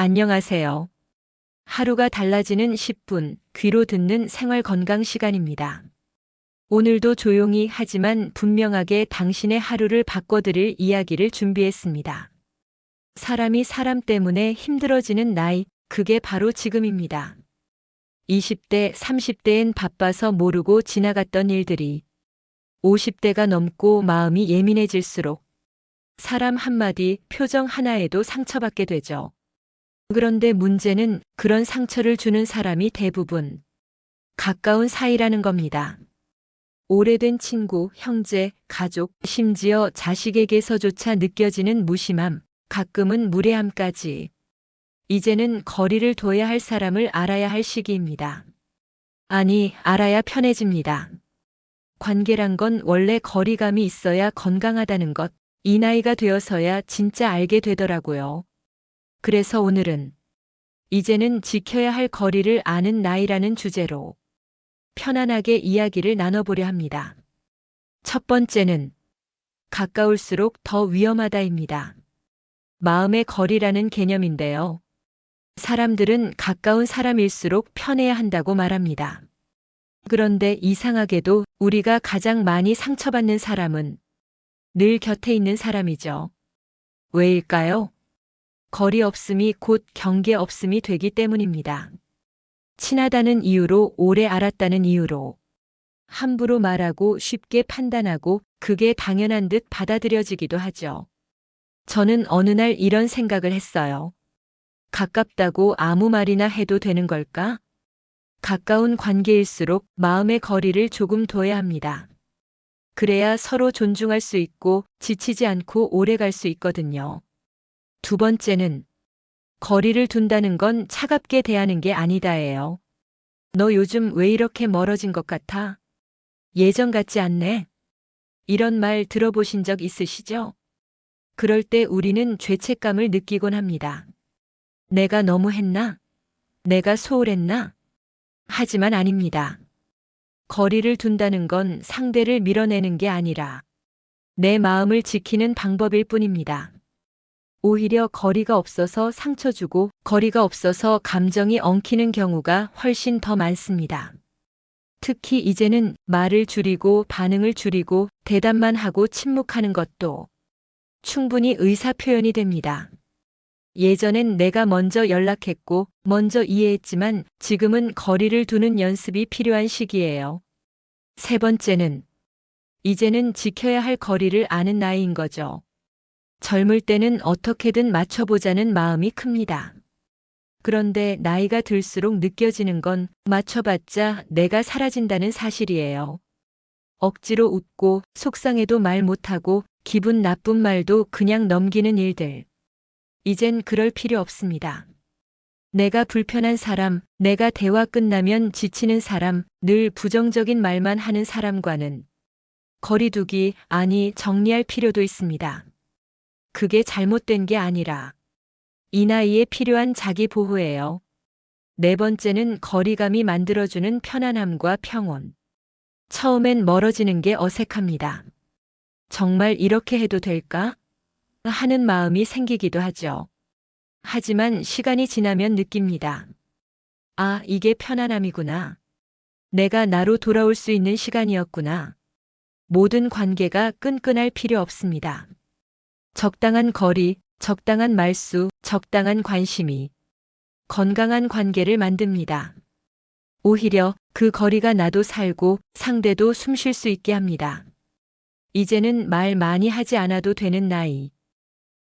안녕하세요. 하루가 달라지는 10분 귀로 듣는 생활 건강 시간입니다. 오늘도 조용히 하지만 분명하게 당신의 하루를 바꿔드릴 이야기를 준비했습니다. 사람이 사람 때문에 힘들어지는 나이, 그게 바로 지금입니다. 20대, 30대엔 바빠서 모르고 지나갔던 일들이 50대가 넘고 마음이 예민해질수록 사람 한마디, 표정 하나에도 상처받게 되죠. 그런데 문제는 그런 상처를 주는 사람이 대부분 가까운 사이라는 겁니다. 오래된 친구, 형제, 가족, 심지어 자식에게서조차 느껴지는 무심함, 가끔은 무례함까지. 이제는 거리를 둬야 할 사람을 알아야 할 시기입니다. 아니, 알아야 편해집니다. 관계란 건 원래 거리감이 있어야 건강하다는 것, 이 나이가 되어서야 진짜 알게 되더라고요. 그래서 오늘은 이제는 지켜야 할 거리를 아는 나이라는 주제로 편안하게 이야기를 나눠보려 합니다. 첫 번째는 가까울수록 더 위험하다입니다. 마음의 거리라는 개념인데요. 사람들은 가까운 사람일수록 편해야 한다고 말합니다. 그런데 이상하게도 우리가 가장 많이 상처받는 사람은 늘 곁에 있는 사람이죠. 왜일까요? 거리 없음이 곧 경계 없음이 되기 때문입니다. 친하다는 이유로 오래 알았다는 이유로 함부로 말하고 쉽게 판단하고 그게 당연한 듯 받아들여지기도 하죠. 저는 어느 날 이런 생각을 했어요. 가깝다고 아무 말이나 해도 되는 걸까? 가까운 관계일수록 마음의 거리를 조금 둬야 합니다. 그래야 서로 존중할 수 있고 지치지 않고 오래 갈 수 있거든요. 두 번째는 거리를 둔다는 건 차갑게 대하는 게 아니다예요. 너 요즘 왜 이렇게 멀어진 것 같아? 예전 같지 않네? 이런 말 들어보신 적 있으시죠? 그럴 때 우리는 죄책감을 느끼곤 합니다. 내가 너무 했나? 내가 소홀했나? 하지만 아닙니다. 거리를 둔다는 건 상대를 밀어내는 게 아니라 내 마음을 지키는 방법일 뿐입니다. 오히려 거리가 없어서 상처 주고 거리가 없어서 감정이 엉키는 경우가 훨씬 더 많습니다. 특히 이제는 말을 줄이고 반응을 줄이고 대답만 하고 침묵하는 것도 충분히 의사 표현이 됩니다. 예전엔 내가 먼저 연락했고 먼저 이해했지만 지금은 거리를 두는 연습이 필요한 시기예요. 세 번째는 이제는 지켜야 할 거리를 아는 나이인 거죠. 젊을 때는 어떻게든 맞춰보자는 마음이 큽니다. 그런데 나이가 들수록 느껴지는 건 맞춰봤자 내가 사라진다는 사실이에요. 억지로 웃고 속상해도 말 못하고 기분 나쁜 말도 그냥 넘기는 일들. 이젠 그럴 필요 없습니다. 내가 불편한 사람, 내가 대화 끝나면 지치는 사람, 늘 부정적인 말만 하는 사람과는 거리두기, 아니 정리할 필요도 있습니다. 그게 잘못된 게 아니라 이 나이에 필요한 자기 보호예요. 네 번째는 거리감이 만들어주는 편안함과 평온. 처음엔 멀어지는 게 어색합니다. 정말 이렇게 해도 될까? 하는 마음이 생기기도 하죠. 하지만 시간이 지나면 느낍니다. 아, 이게 편안함이구나. 내가 나로 돌아올 수 있는 시간이었구나. 모든 관계가 끈끈할 필요 없습니다. 적당한 거리, 적당한 말수, 적당한 관심이 건강한 관계를 만듭니다. 오히려 그 거리가 나도 살고 상대도 숨 쉴 수 있게 합니다. 이제는 말 많이 하지 않아도 되는 나이.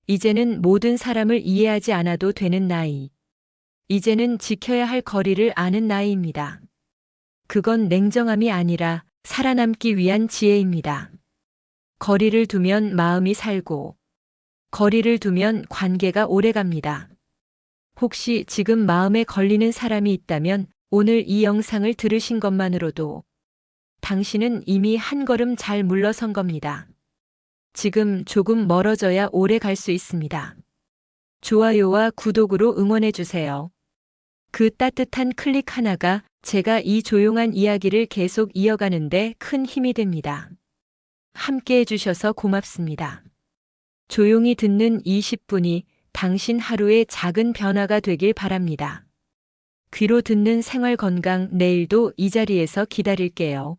이제는 모든 사람을 이해하지 않아도 되는 나이. 이제는 지켜야 할 거리를 아는 나이입니다. 그건 냉정함이 아니라 살아남기 위한 지혜입니다. 거리를 두면 마음이 살고, 거리를 두면 관계가 오래 갑니다. 혹시 지금 마음에 걸리는 사람이 있다면 오늘 이 영상을 들으신 것만으로도 당신은 이미 한 걸음 잘 물러선 겁니다. 지금 조금 멀어져야 오래 갈 수 있습니다. 좋아요와 구독으로 응원해주세요. 그 따뜻한 클릭 하나가 제가 이 조용한 이야기를 계속 이어가는데 큰 힘이 됩니다. 함께 해주셔서 고맙습니다. 조용히 듣는 20분이 당신 하루의 작은 변화가 되길 바랍니다. 귀로 듣는 생활 건강 내일도 이 자리에서 기다릴게요.